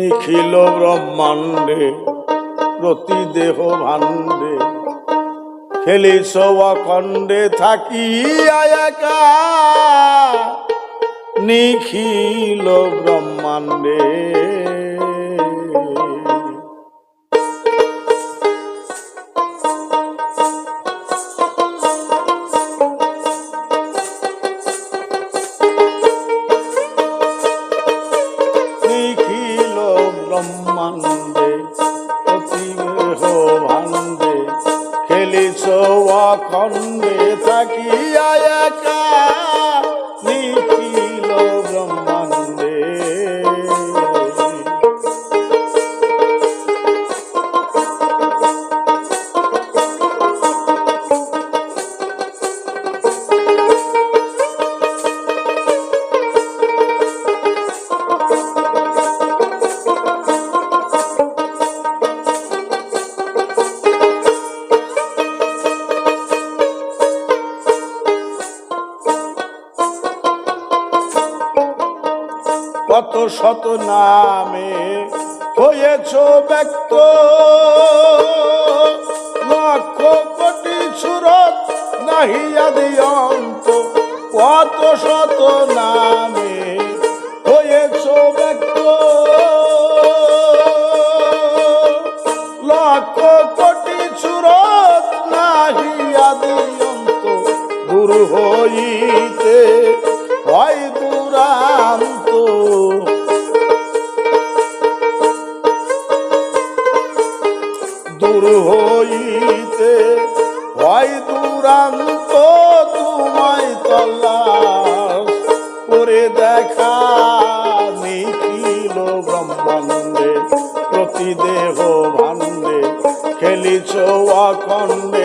নিখিল ব্রহ্মাণ্ডে প্রতি দেহ ভাণ্ডে। খেলিস অখণ্ডে থাকি আয়াকা নিখিল ব্রহ্মাণ্ডে। কত শত নামে হয়েছ ব্যক্ত। লক্ষ কোটি সুরত নাহি আদি অন্ত কত শত নামে দেখা নিখিল ব্রহ্মাণ্ডে প্রতি দেহ ভাণ্ডে খেলিছ অখণ্ডে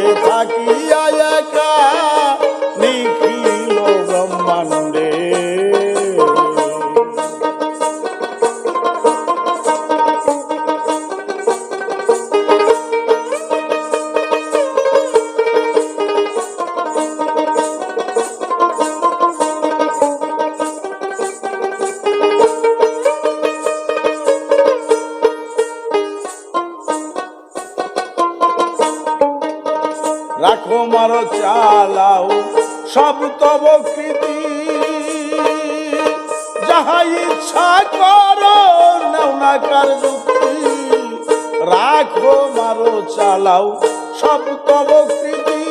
সব তব কৃতি যাহা ইচ্ছা করো, নাও না কার যুক্তি। রাখো, মারো, চালাও সব তব কৃতি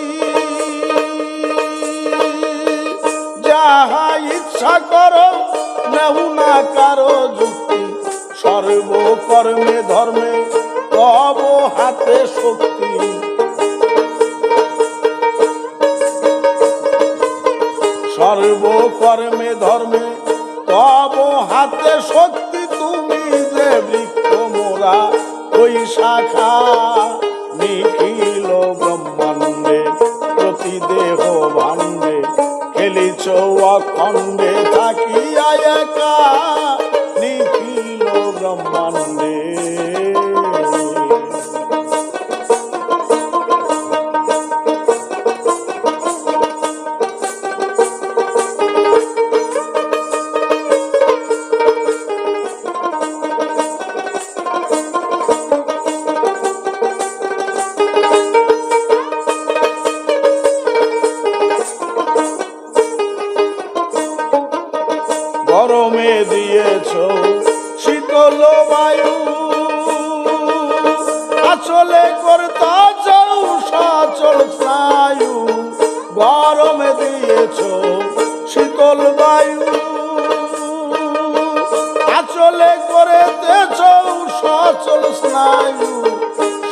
যাহা ইচ্ছা করো, নাও না কারও যুক্তি। সর্বকর্মে ধর্মে তব হাতে শক্তি। সর্বকর্মে ধর্মে? তব হাতে শক্তি তুমি যে বৃক্ষ মোরা। ওই শাখা নিখিল ব্রহ্মাণ্ডে প্রতি দেহ ভাণ্ডে। খেলিছ অখণ্ডে থাকিয়া গরমে দিয়েছ, শীতল বায়ু। আচলে করেতেছ সচল স্নায়ু।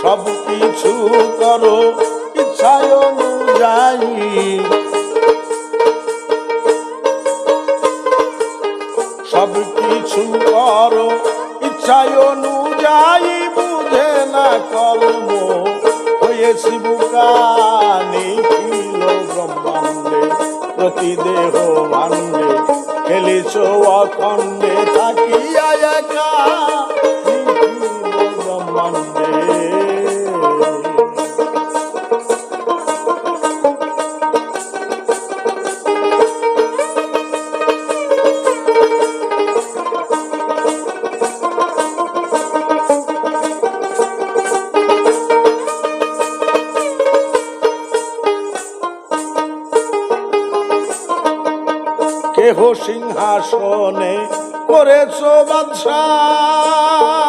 সব কিছু করো, ইচ্ছায় অনুযায়ী। সব কিছু করো, ইচ্ছায় অনুযায়ী। বুঝে না কর্ম, হয়েছি বুকানি প্রতি দেহ ভাণ্ডে খেলিছ অখণ্ডে থাকিয়া একা। সিংহাসনে করেছ বাদশাহ।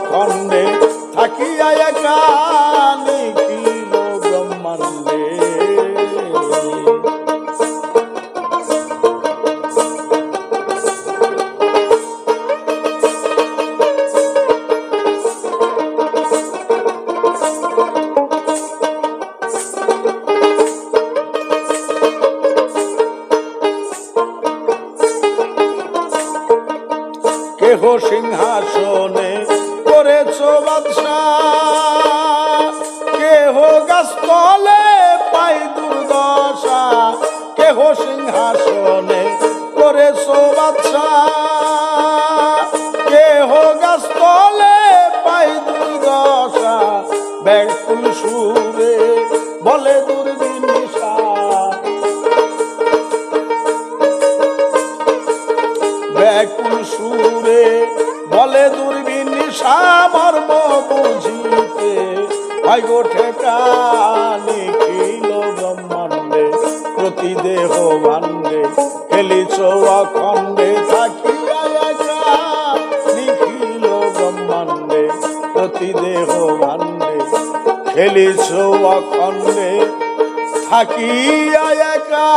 অখণ্ডে থাকিয়া একালে কিল ব্রহ্মাণ্ডে? কেহ সিংহাসনে কেহ সিংহাসনে গোঠে কানে খিল ব্রহ্মাণ্ডে প্রতি দেহ ভাণ্ডে, খেলিছ অখণ্ডে, থাকিয়া নিখিল ব্রহ্মাণ্ডে প্রতি দেহ ভাণ্ডে, খেলিছ অখণ্ডে, থাকিয়া একা